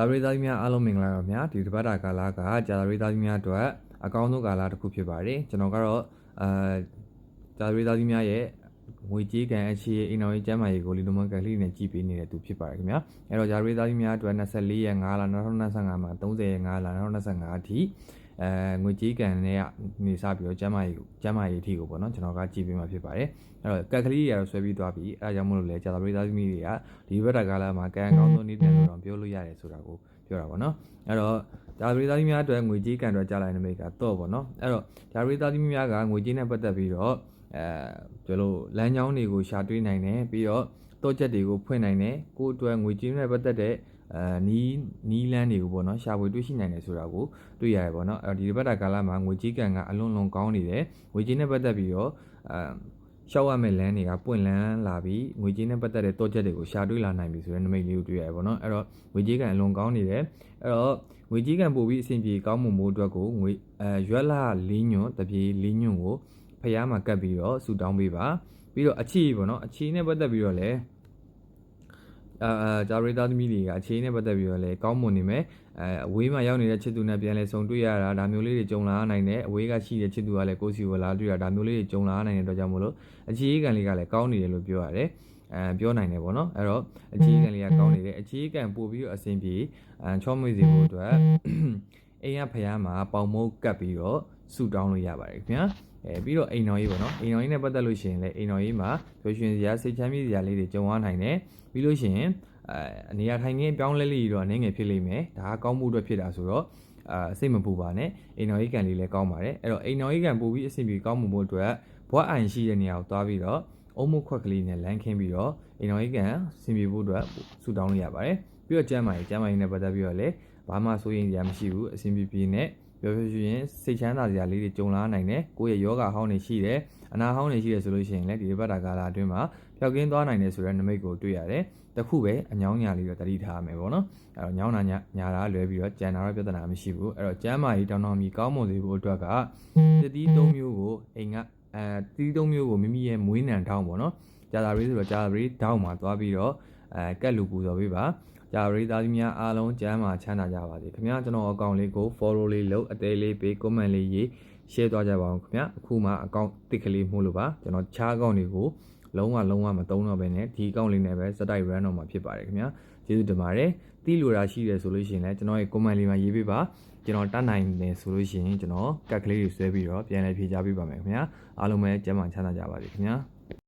ဂျာရီသားကြီးများအားလုံးမင်္ဂလာပါခင်ဗျာဒီတစ်ပတ်တာကာလကဂျာရီသားကြီးများအတွက်အကောင်းဆုံးကာလတစ်ခုဖြစ်ပါတယ်ကျွန်တော်ကတော့အာဂျာရီသားကြီးများရဲ့ ငွေကြေးကံအခြေအိမ်တော်ရေးကျမ်းမာရေးကိုလီလိုမန်ကလီနဲ့ကြည်ပေးနေတဲ့သူဖြစ်ပါတယ်ခင်ဗျာအဲ့တော့ဂျာရီသားကြီးများအတွက်24ရက်5လ2025မှာ30ရက်5လ2025အထိအဲငွေကြေးကံနဲ့နေစပြီးတော့ကျမ်းမာရေးကိုကျမ်းမာရေးအထိကိုပေါ့နော်ကျွန်တော်ကကြည်ပေးမှာဖြစ်ပါတယ်အဲ့တော့ကက်ကလေးတွေကတော့ဆွဲပြီးသွားပြီအဲဒါကြောင့်မလို့လေဂျာရီသားကြီးတွေကဒီဘက်တာကာလမှာကံအကောင်းဆုံးနေ့တည်းလို့တော့ပြောလို့ရတယ်ဆိုတာကိုပြောတာပေါ့နော်အဲ့တော့ဒါရီသားသမီးများအတွက်ငွေကြေးကန်တော့ကြားလိုက်နေမိကတော့ပေါ့နော်အဲ့တော့ဒါရီသားသမီးများကငွေကြေးနဲ့ပတ်သက်ပြီးတော့ အဲပြောလို့လမ်းကြောင်းတွေကိုရှာတွေးနိုင်တယ်ပြီးတော့တော့ချက်တွေကိုဖွင့်နိုင်တယ်ကိုယ့်အတွက်ငွေကြေးနဲ့ပတ်သက်တဲ့အဲနီးနီးလန်းတွေကိုပေါ့နော်ရှာဖွေတွေ့ရှိနိုင်တယ်ဆိုတာကိုတွေ့ရတယ်ပေါ့နော်အဲ့တော့ဒီဘက်တာကာလမှာငွေကြေးကန်ကအလွန်လွန်ကောင်းနေတယ်ငွေကြေးနဲ့ပတ်သက်ပြီးတော့အဲရှောက်ရမယ့်လမ်းတွေကပွင့်လန်းလာပြီးငွေကြေးနဲ့ပတ်သက်တဲ့တော့ချက်တွေကိုရှာတွေ့လာနိုင်ပြီဆိုတဲ့နမိတ်လေးကိုတွေ့ရတယ်ပေါ့နော်အဲ့တော့ငွေကြေးကန်အလွန်ကောင်းနေတယ်အဲ့တော့ငွေကြေးကန်ပို့ပြီးအဆင်ပြေကောင်းမှုမို့အတွက်ကိုငွေအဲရွက်လာလေးညွန့်တပြေလေးညွန့်ကို ဖျားမှာကပ်ပြီးတော့ဆူတောင်းပေးပါပြီးတော့အခြေပေါ့နော်အခြေနဲ့ပတ်သက်ပြီးတော့လည်းအာအာဂျာရီသားသမီးတွေကအခြေနဲ့ပတ်သက်ပြီးတော့လည်းကောင်းမွန်နေမယ်အဲအဝေးမှာရောက်နေတဲ့ချစ်သူနဲ့ပြန်လဲဆုံတွေ့ရတာဒါမျိုးလေးတွေကြုံလာနိုင်တယ်အဝေးကရှိတဲ့ချစ်သူကလည်းကိုယ်စီကိုလာတွေ့ရတာဒါမျိုးလေးတွေကြုံလာနိုင်တဲ့အတွက်ကြောင့်မို့လို့အခြေခံလေးကလည်းကောင်းနေတယ်လို့ပြောရတယ်အဲပြောနိုင်တယ်ပေါ့နော်အဲ့တော့အခြေခံလေးကကောင်းနေတယ်အခြေခံပို့ပြီးတော့အဆင်ပြေအဲချောမွေးစီဖို့အတွက်အိမ်ကဖျားမှာပေါင်မိုးကပ်ပြီးတော့ဆူတောင်းလို့ရပါတယ်ခင်ဗျာ အဲပြီးတော့အိမ်တော်ကြီးပေါ့နော်အိမ်တော်ကြီးနဲ့ပတ်သက်လို့ရှိရင်လည်းအိမ်တော်ကြီးမှာပျော်ရွှင်စရာစိတ်ချမ်းမြေ့စရာလေးတွေကြုံရနိုင်တယ်ပြီးလို့ရှိရင်အဲအနေရာထိုင်ခင်းပြောင်းလဲလေးတော့အနေငယ်ဖြစ်လိမ့်မယ်ဒါကကောင်းမှုအတွက်ဖြစ်တာဆိုတော့အာစိတ်မပူပါနဲ့အိမ်တော်ကြီးကန်လေးလည်းကောင်းပါတယ်အဲ့တော့အိမ်တော်ကြီးကန်ပို့ပြီးအဆင်ပြေကောင်းမှုဖို့အတွက်ဘွားအိုင်ရှိတဲ့နေရာကိုသွားပြီးတော့အုံမခွက်ကလေးနဲ့လမ်းခင်းပြီးတော့အိမ်တော်ကြီးကန်ဆင်ပြေဖို့အတွက်ဆူတောင်းလို့ရပါတယ်ပြီးတော့ကျမ်းမာရေးကျမ်းမာရေးနဲ့ပတ်သက်ပြီးတော့လည်းဘာမှစိုးရိမ်စရာမရှိဘူးအဆင်ပြေပြေနဲ့ ပြောပြရွှင်စိတ်ချမ်းသာစရာလေးတွေကြုံလာနိုင်တယ်ကိုယ့်ရဲ့ယောဂဟောင်းတွေရှိတယ်အနာဟောင်းတွေရှိတယ်ဆိုလို့ရှိရင်လည်းဒီဘက်တာကာလာအတွင်းမှာပျောက်ကင်းသွားနိုင်တယ်ဆိုတဲ့နမိတ်ကိုတွေ့ရတယ်တခုပဲအညောင်းညာလေးတော့တတိထားရမယ်ပေါ့နော်အဲ့တော့ညောင်းနာညာညာတာလွဲပြီးတော့ကြံတာတော့ပြဿနာမရှိဘူးအဲ့တော့ကျမ်းမာရေးတောင်းတောင်းမီကောင်းမွန်စေဖို့အတွက်ကတတိသုံးမျိုးကိုအိမ်ကအဲတတိသုံးမျိုးကိုမိမိရဲ့မွေးနံထောင်းပေါ့နော်ကြာတာရေးဆိုတော့ကြာတာရေးတောင်းမှာသွားပြီးတော့ အဲကက်လူပူဇော်ပေးပါကြာရေးသားသမီးများအားလုံးကျမ်းမာချမ်းသာကြပါစေခင်ဗျာကျွန်တော်အကောင့်လေးကို follow လေးလုပ်အသေးလေးပေး comment လေးရေး share သွားကြပါအောင်ခင်ဗျာအခုမှအကောင့်တစ်ကလေးမှုလို့ပါကျွန်တော်ခြားအကောင့်တွေကိုလုံးဝလုံးဝမသုံးတော့ဘဲနဲ့ဒီအကောင့်လေးနဲ့ပဲစတိုက် run တော့မှာဖြစ်ပါတယ်ခင်ဗျာကျေးဇူးတင်ပါတယ်တီးလိုတာရှိတယ်ဆိုလို့ရှိရင်လည်းကျွန်တော်ရဲ့ comment လေးမှာရေးပေးပါကျွန်တော်တတ်နိုင်တယ်ဆိုလို့ရှိရင်ကျွန်တော်ကတ်ကလေးတွေဆွဲပြီးတော့ပြန်လည်ဖြေချပေးပါမယ်ခင်ဗျာအားလုံးပဲကျမ်းမာချမ်းသာကြပါစေခင်ဗျာ